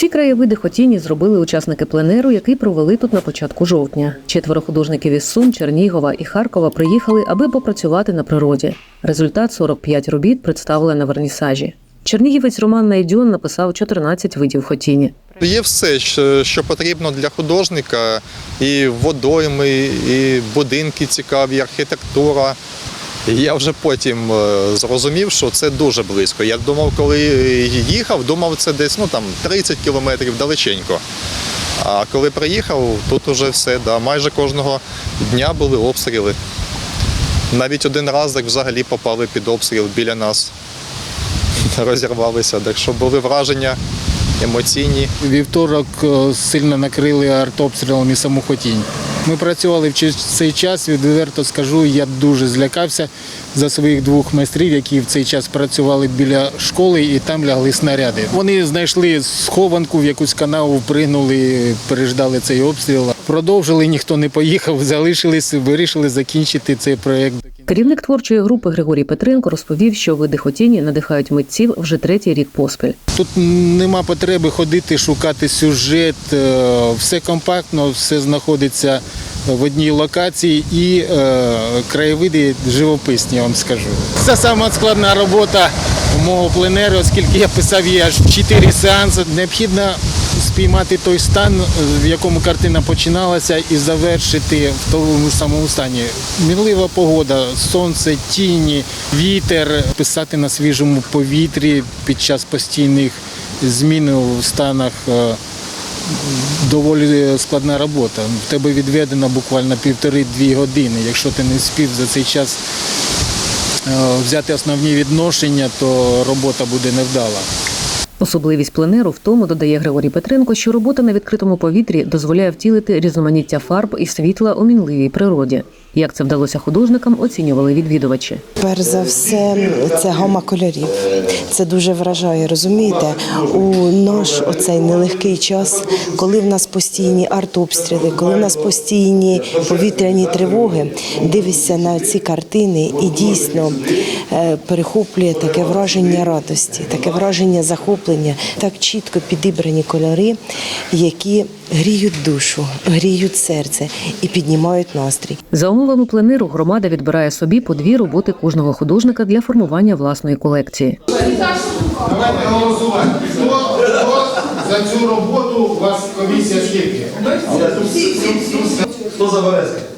Ці краєвиди хотіні зробили учасники пленеру, який провели тут на початку жовтня. Четверо художників із Сум, Чернігова і Харкова приїхали, аби попрацювати на природі. Результат 45 робіт представили на вернісажі. Чернігівець Роман Найдьон написав 14 видів хотіні. Є все, що потрібно для художника, і водойми, і будинки цікаві, і архітектура. Я вже потім е, зрозумів, що це дуже близько. Я думав, коли їхав, думав, це десь ну, там, 30 кілометрів далеченько. А коли приїхав, тут уже все, да, майже кожного дня були обстріли. Навіть один раз так взагалі попали під обстріл біля нас, розірвалися. Так що були враження емоційні. Вівторок е, сильно накрили артобстрілом і саму Хотінь. Ми працювали в цей час, відверто скажу, я дуже злякався за своїх двох майстрів, які в цей час працювали біля школи і там лягли снаряди. Вони знайшли схованку в якусь канаву, впригнули, переждали цей обстріл. Продовжили, ніхто не поїхав, залишились, вирішили закінчити цей проєкт. Керівник творчої групи Григорій Петренко розповів, що види хотіні надихають митців вже третій рік поспіль. Тут нема потреби ходити, шукати сюжет. е, Все компактно, все знаходиться в одній локації і е, краєвиди живописні, я вам скажу. Це сама складна робота мого пленеру, оскільки я писав її аж в 4 сеанси. Необхідно спіймати той стан, в якому картина починалася, і завершити в тому самому стані. Мінлива погода, сонце, тіні, вітер, писати на свіжому повітрі під час постійних змін в станах. е, Доволі складна робота. В тебе відведено буквально півтори-дві години. Якщо ти не спів за цей час е, взяти основні відношення, то робота буде невдала. Особливість пленеру в тому, додає Григорій Петренко, що робота на відкритому повітрі дозволяє втілити різноманіття фарб і світла у мінливій природі. Як це вдалося художникам, оцінювали відвідувачі. Перш за все, це гама кольорів. Це дуже вражає. Розумієте, у наш оцей нелегкий час, коли в нас постійні артобстріли, коли в нас постійні повітряні тривоги, дивишся на ці картини і дійсно е, перехоплює таке враження радості, таке враження захоплення, так чітко підібрані кольори, які гріють душу, гріють серце і піднімають настрій. Умовами пленеру громада відбирає собі по дві роботи кожного художника для формування власної колекції. Давайте голосувати. Хто, хто за цю роботу у вас комісія скільки? Хто за Березки?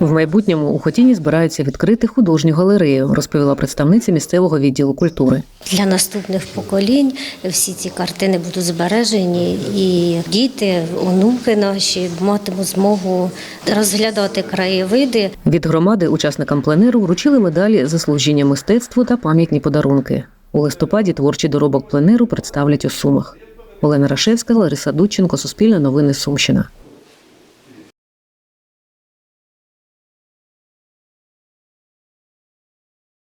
В майбутньому у Хотіні збираються відкрити художню галерею, розповіла представниця місцевого відділу культури. Для наступних поколінь всі ці картини будуть збережені, і діти, онуки наші матимуть змогу розглядати краєвиди. Від громади учасникам пленеру вручили медалі за служіння мистецтву та пам'ятні подарунки. У листопаді творчий доробок пленеру представлять у Сумах. Олена Рашевська, Лариса Дудченко, Суспільне новини Сумщина.